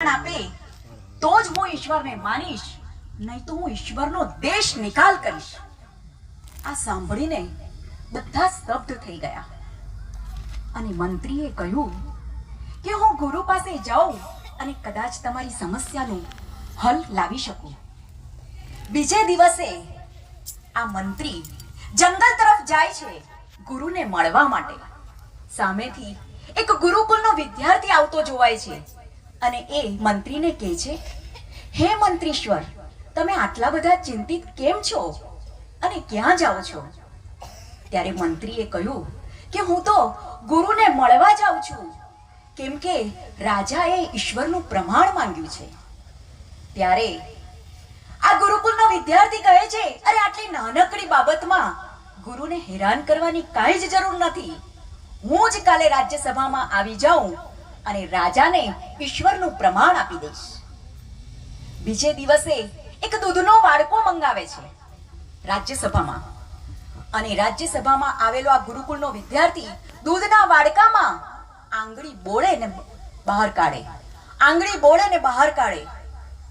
આપે, તો જ હું ઈશ્વરને માનીશ, નહીં તો હું ઈશ્વરનો દેશ નિકાલ કરીશ. આ સાંભળીને બધા સ્તબ્ધ થઈ ગયા. અને મંત્રીએ કહ્યું કે હું ગુરુ પાસે જાઉં અને કદાચ તમારી સમસ્યાનું હલ લાવી શકું. બીજે દિવસે આ મંત્રી જંગલ તરફ જાય છે ગુરુને મળવા માટે. સામેથી એક ગુરુકુલનો વિદ્યાર્થી આવતો જોવાય છે. અને એ મંત્રીને કહે છે, હે મંત્રીશ્વર, તમે આટલા બધા ચિંતિત કેમ છો? અને ક્યાં જાઓ છો? ત્યારે મંત્રીએ કહ્યું કે, હું તો ગુરુને મળવા જાઉં છું, કેમ કે રાજાએ ઈશ્વરનું પ્રમાણ માંગ્યું છે. ત્યારે આ ગુરુકુલનો વિદ્યાર્થી કહે છે, અરે, આટલી નાનકડી બાબતમાં ગુરુને હેરાન કરવાની કાંઈ જ જરૂર નથી. હું જ કાલે રાજ્યસભામાં આવી જાઉં અને રાજાને ઈશ્વરનું પ્રમાણ આપી દઈશ. બીજે દિવસે એક દૂધનો વાડકો મંગાવે છે રાજ્યસભામાં. અને રાજ્યસભામાં આવેલો આ ગુરુકુળનો વિદ્યાર્થી દૂધના વાડકામાં આંગળી બોળે ને બહાર કાઢે. આંગળી બોળે ને બહાર કાઢે.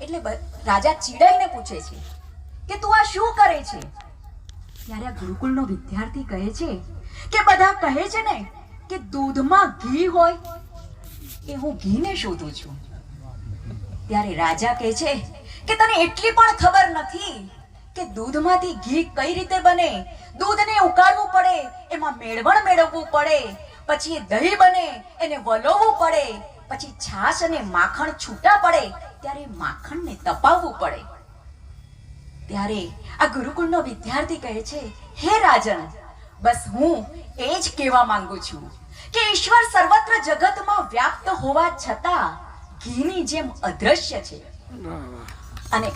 એટલે રાજા ચીડાઈને પૂછે છે કે તું આ શું કરે છે? ત્યારે આ ગુરુકુળનો વિદ્યાર્થી કહે છે કે બધા કહે છે ને કે દૂધમાં ઘી હોય એ હું ઘીને શોધું છું. ત્યારે રાજા કહે છે કે તને એટલી પણ ખબર નથી કે દૂધમાંથી ઘી કઈ રીતે બને? દૂધને ઉકાળવું પડે, એમાં મેળવણ મેળવવું પડે, પછી એ દહીં બને, એને વલોવવું પડે, પછી છાશ અને માખણ છૂટા પડે, ત્યારે માખણને તપાવવું પડે. ત્યારે આ ગુરુકુળનો વિદ્યાર્થી કહે છે, હે રાજન, બસ હું એ જ કહેવા માંગુ છું. કે ઈશ્વર સર્વત્ર જગતમાં વ્યાપ્ત હોવા છતાં ઘીની જેમ અદ્રશ્ય છે. અને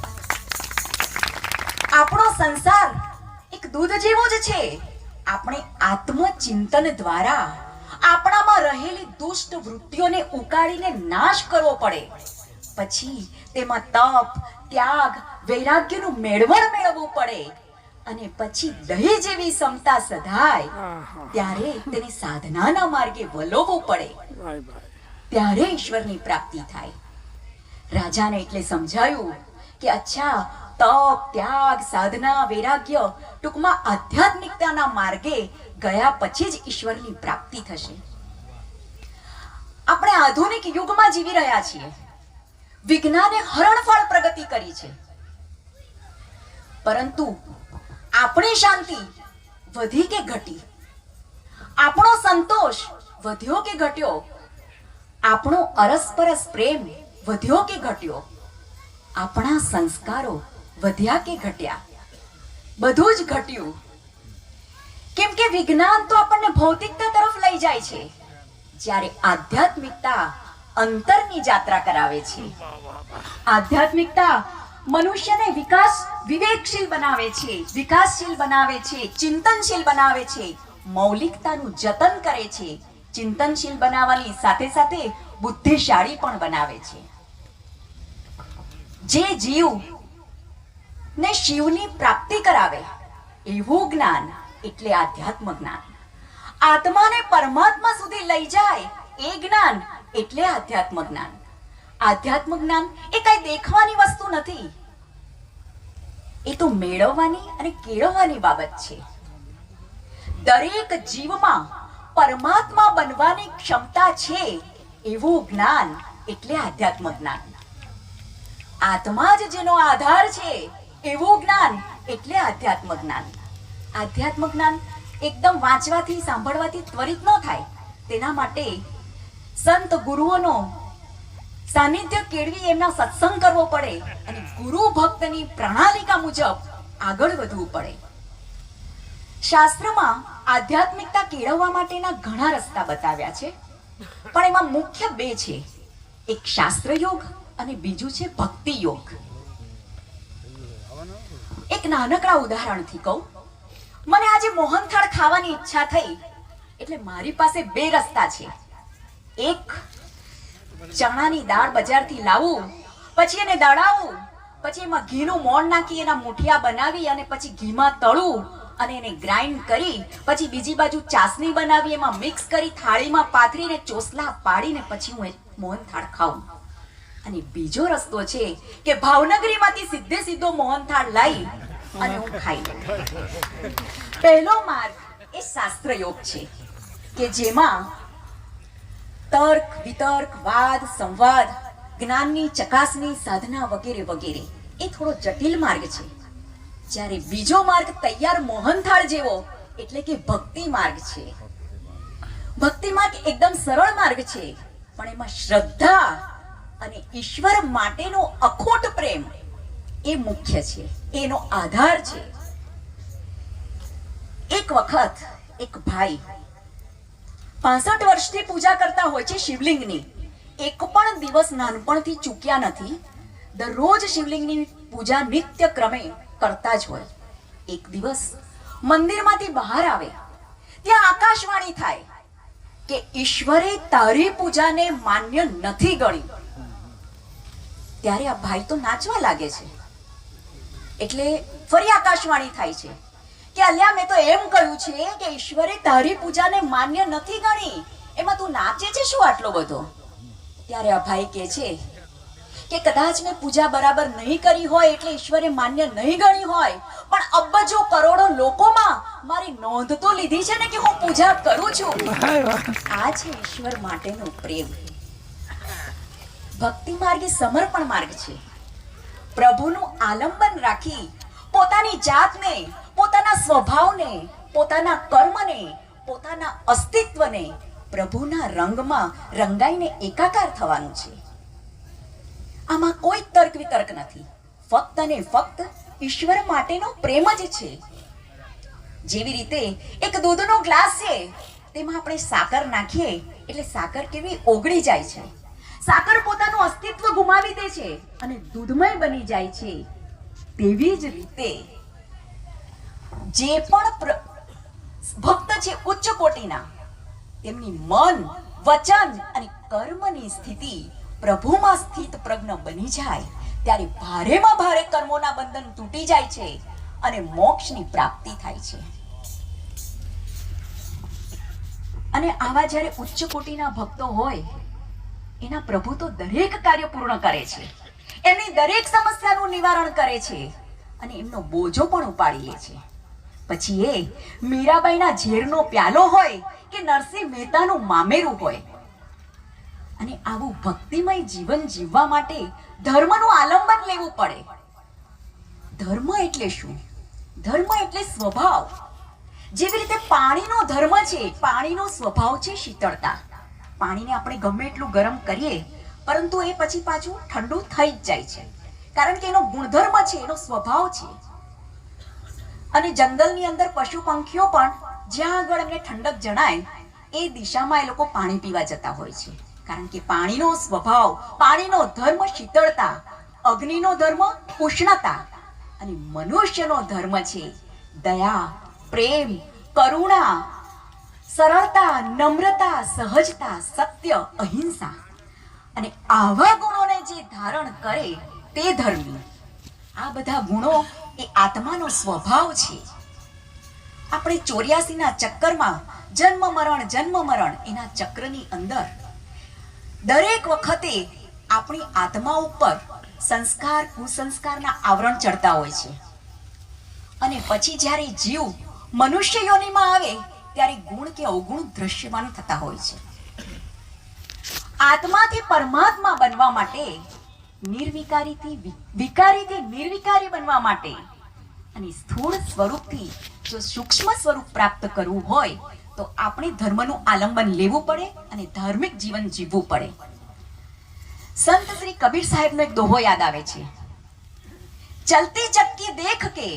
આપણો સંસાર એક દૂધ જેવો જ છે. આપણે આત્મચિંતન દ્વારા આપણામાં રહેલી દુષ્ટ વૃત્તિઓને ઉકાળીને નાશ કરવો પડે. પછી તેમાં તપ, ત્યાગ, વૈરાગ્યનું મેળવણ મેળવવું પડે. અને પછી દહીં જેવી ક્ષમતા સધાય ત્યારે તેને સાધનાના માર્ગે વલોવો પડે. ત્યારે ઈશ્વરની પ્રાપ્તિ થાય. રાજાને એટલે સમજાયું કે અચ્છા તપ ત્યાગ સાધના વૈરાગ્ય ટૂંકમાં આધ્યાત્મિકતાના માર્ગે ગયા પછી જ ઈશ્વરની પ્રાપ્તિ થશે. આપણે આધુનિક યુગમાં જીવી રહ્યા છીએ. વિજ્ઞાને હરણફાળ પ્રગતિ કરી છે. પરંતુ આપણી શાંતિ, વધી કે ઘટી? આપણો સંતોષ વધ્યો કે ઘટ્યો? આપણો અરસપરસ પ્રેમ વધ્યો કે ઘટ્યો? આપણા સંસ્કારો વધ્યા કે ઘટ્યા? બધું જ ઘટ્યું. કેમ કે વિજ્ઞાન તો આપણને ભૌતિકતા તરફ લઈ જાય છે. જ્યારે આધ્યાત્મિકતા અંતરની જાત્રા કરાવે છે. આધ્યાત્મિકતા મનુષ્યને વિકાસ વિવેકશીલ બનાવે છે, વિકાસશીલ બનાવે છે, ચિંતનશીલ બનાવે છે, મૌલિકતાનું જતન કરે છે, ચિંતનશીલ બનાવવાની સાથે સાથે બુદ્ધિશાળી પણ બનાવે છે. જે જીવ ને શિવની પ્રાપ્તિ કરાવે, એવું જ્ઞાન એટલે આધ્યાત્મ જ્ઞાન. આત્માને પરમાત્મા સુધી લઈ જાય એ જ્ઞાન એટલે આધ્યાત્મ જ્ઞાન. આધ્યાત્મ જ્ઞાન એ કઈ દેખવાની વસ્તુ નથી. એ તો મેળવવાની અને કેળવવાની બાબત છે. દરેક જીવમાં પરમાત્મા બનવાની ક્ષમતા છે એવું જ્ઞાન એટલે આધ્યાત્મ જ્ઞાન આત્મા જ જેનો આધાર છે એવું જ્ઞાન એટલે આધ્યાત્મ જ્ઞાન આધ્યાત્મ જ્ઞાન એકદમ વાંચવાથી, સાંભળવાથી ત્વરિત ન થાય. તેના માટે સંત ગુરુઓનો સાનિધ્ય કેળવી એમના સત્સંગ કરવો પડે અને ગુરુ ભક્તની પ્રણાલિકા મુજબ આગળ વધવું પડે. શાસ્ત્રમાં આધ્યાત્મિકતા કેળવવા માટેના ઘણા રસ્તા બતાવ્યા છે, પણ એમાં મુખ્ય બે છે. એક શાસ્ત્ર યોગ અને બીજું છે ભક્તિ યોગ. એક નાનકડા ઉદાહરણથી કહું. મને આજે મોહનથાળ ખાવાની ઈચ્છા થઈ, એટલે મારી પાસે બે રસ્તા છે. એક ચણાની દાળ બજારથી લાવું, પછી એને દળાવું, પછી એમાં ઘીનું મોણ નાખી, એના મુઠિયા બનાવી અને પછી ઘીમાં તળું અને એને ગ્રાઇન્ડ કરી, પછી બીજી બાજુ ચાસણી બનાવી, એમાં મિક્સ કરી, થાળીમાં પાથરીને ચોસલા પાડીને પછી હું એ મોહનથાળ ખાઉં. અને બીજો રસ્તો છે કે ભાવનગરીમાંથી સીધે સીધો મોહનથાળ લાવી અને હું ખાઈ લઉં. પહેલો માર્ગ એ શાસ્ત્ર યોગ છે કે જેમાં તર્ક, વિતર્ક, વાદ, સંવાદ, જ્ઞાનની ચકાસણી, સાધના વગેરે વગેરે. એ થોડો જટિલ માર્ગ છે. જ્યારે બીજો માર્ગ તૈયાર મોહનથાળ જેવો, એટલે કે ભક્તિ માર્ગ છે. ભક્તિ માર્ગ એકદમ સરળ માર્ગ છે, પણ એમાં શ્રદ્ધા અને ઈશ્વર માટેનો અખોટ પ્રેમ એ મુખ્ય છે. એનો આધાર છે. એક વખત એક ભાઈ પાસઠ વર્ષથી પૂજા કરતા હોય છે શિવલિંગની. એક પણ દિવસ નાનપણથી ચૂક્યા નથી, દરરોજ શિવલિંગની પૂજા નિત્ય ક્રમે કરતા જ હોય. એક દિવસ મંદિરમાંથી બહાર આવે, ત્યાં આકાશવાણી થાય કે ઈશ્વરે તારી પૂજાને માન્ય નથી ગણી. ત્યારે આ ભાઈ તો નાચવા લાગે છે. એટલે ફરી આકાશવાણી થાય છે. કે અલ્યા મેં તો એમ કહ્યું છે કે ઈશ્વરે તારી પૂજાને માન્ય નથી ગણી. એમાં તું નાચે છે શું આટલો બધો? ત્યારે આ ભાઈ કહે છે કે કદાચ મેં પૂજા બરાબર નહીં કરી હોય એટલે ઈશ્વરે માન્ય નહીં ગણી હોય પણ અબજો કરોડો લોકોમાં મારી નોંધ તો લીધી છે ને કે હું પૂજા કરું છું. આ છે ઈશ્વર માટેનો પ્રેમ. ભક્તિ માર્ગ સમર્પણ માર્ગ છે. પ્રભુનું આલંબન રાખી પોતાની જાતને પોતાના સ્વભાવને, પોતાના કર્મને, પોતાના અસ્તિત્વને પ્રભુના રંગમાં રંગાઈને એકાકાર થવાનું છે. આમાં કોઈ તર્ક વિતર્ક નથી. ફક્ત ને ફક્ત ઈશ્વર માટેનો પ્રેમ જ છે. જેવી રીતે એક દૂધનો ગ્લાસ છે, તેમાં આપણે સાકર નાખીએ, એટલે સાકર કેવી ઓગળી જાય છે. સાકર પોતાનું અસ્તિત્વ ગુમાવી દે છે અને દૂધમય બની જાય છે. તેવી જ રીતે જે પણ ભક્ત છે ઉચ્ચ કોટીના, તેમની મન, વચન અને કર્મની સ્થિતિ પ્રભુમાં સ્થિત પ્રજ્ઞ બની જાય, ત્યારે ભારેમાં ભારે કર્મોના બંધન તૂટી જાય છે અને મોક્ષની પ્રાપ્તિ થાય છે. અને આવા જ્યારે ઉચ્ચ કોટીના ભક્તો હોય, એના પ્રભુ તો દરેક કાર્ય પૂર્ણ કરે છે. એમની દરેક સમસ્યાનું નિવારણ કરે છે અને એમનો બોજો પણ ઉપાડી લે છે. પછી એ મીરાબાઈના ઝેરનો પ્યાલો હોય કે નરસિંહ મહેતાનું મામેરું હોય. અને આવું ભક્તિમય જીવન જીવવા માટે ધર્મનું આલંબન લેવું પડે. ધર્મ એટલે શું? ધર્મ એટલે સ્વભાવ. જેવી રીતે પાણીનો ધર્મ છે, પાણીનો સ્વભાવ છે શીતળતા. પાણીને આપણે ગમે એટલું ગરમ કરીએ, પરંતુ એ પછી પાછું ઠંડુ થઈ જ જાય છે. કારણ કે એનો ગુણધર્મ છે, એનો સ્વભાવ છે. અને જંગલની અંદર પશુ પંખીઓ પણ જ્યાં આગળ એમને ઠંડક જણાય, એ દિશામાં એ લોકો પાણી પીવા જતા હોય છે. કારણ કે પાણીનો સ્વભાવ, પાણીનો ધર્મ શીતળતા, અગ્નિનો ધર્મ ઉષ્ણતા અને મનુષ્યનો ધર્મ છે. દયા, પ્રેમ, કરુણા, સરળતા, નમ્રતા, સહજતા, સત્ય, અહિંસા અને આવા ગુણોને જે ધારણ કરે તે ધર્મી. આ બધા ગુણો એ આત્માનો સ્વભાવ છે. આપણે ચોર્યાસીના ચક્કરમાં જન્મ મરણ જન્મ મરણ એના ચક્રની અંદર દરેક વખતે આપણી આત્મા ઉપર સંસ્કાર, કુસંસ્કારના આવરણ ચડતા હોય છે. અને પછી જ્યારે જીવ મનુષ્ય યોનિમાં આવે, ત્યારે ગુણ કે અવગુણ દ્રશ્યમાન થતા હોય છે. આત્માથી પરમાત્મા બનવા માટે નિર્વિકારીથી વિકારીથી નિર્વિકારી બનવા માટે અને સ્થૂળ સ્વરૂપથી જો સૂક્ષ્મ સ્વરૂપ પ્રાપ્ત કરવું હોય, તો આપણે ધર્મનું આલંબન લેવું પડે અને ધાર્મિક જીવન જીવવું પડે. સંત શ્રી કબીર સાહેબનો એક દોહો યાદ આવે છે. ચલતી ચક્કી દેખ કે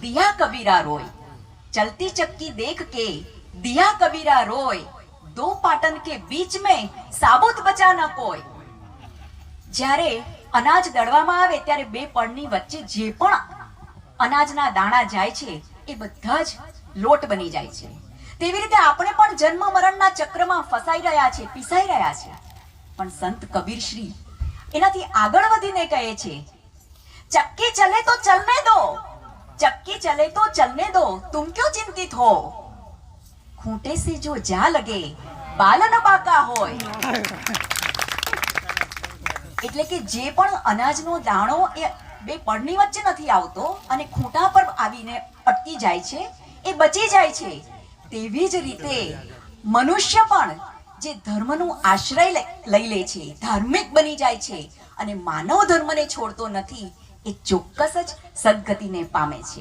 દિયા કબીરા રોય. ચલતી ચક્કી દેખ કે દિયા કબીરા રોય. દો પાટન કે બીચ में સાબુત બચા ન કોઈ. જ્યારે અનાજ દળવામાં આવે ત્યારે બે પડની વચ્ચે જે પણ અનાજના દાણા જાય છે, એ બધા જ લોટ બની જાય છે. તેવી રીતે આપણે પણ જન્મ મરણના ચક્રમાં ફસાઈ રહ્યા છે, પીસાઈ રહ્યા છે. પણ સંત કબીર શ્રી એનાથી આગળ વધીને કહે છે, ચક્કી ચલે તો ચલને દો, ચક્કી ચલે તો ચલને દો તું ક્યો ચિંતિત હો? ખૂંટે સે જો જા લગે બાલન બાકા હોય. એટલે કે જે પણ અનાજનો દાણો એ બે પડની વચ્ચે નથી આવતો અને ખૂંટા પર આવીને અટકી જાય છે, એ બચી જાય છે. તેવી જ રીતે મનુષ્ય પણ જે ધર્મનું આશ્રય લઈ લે છે, ધાર્મિક બની જાય છે અને માનવ ધર્મને છોડતો નથી, એ ચોક્કસ જ સદગતિને પામે છે.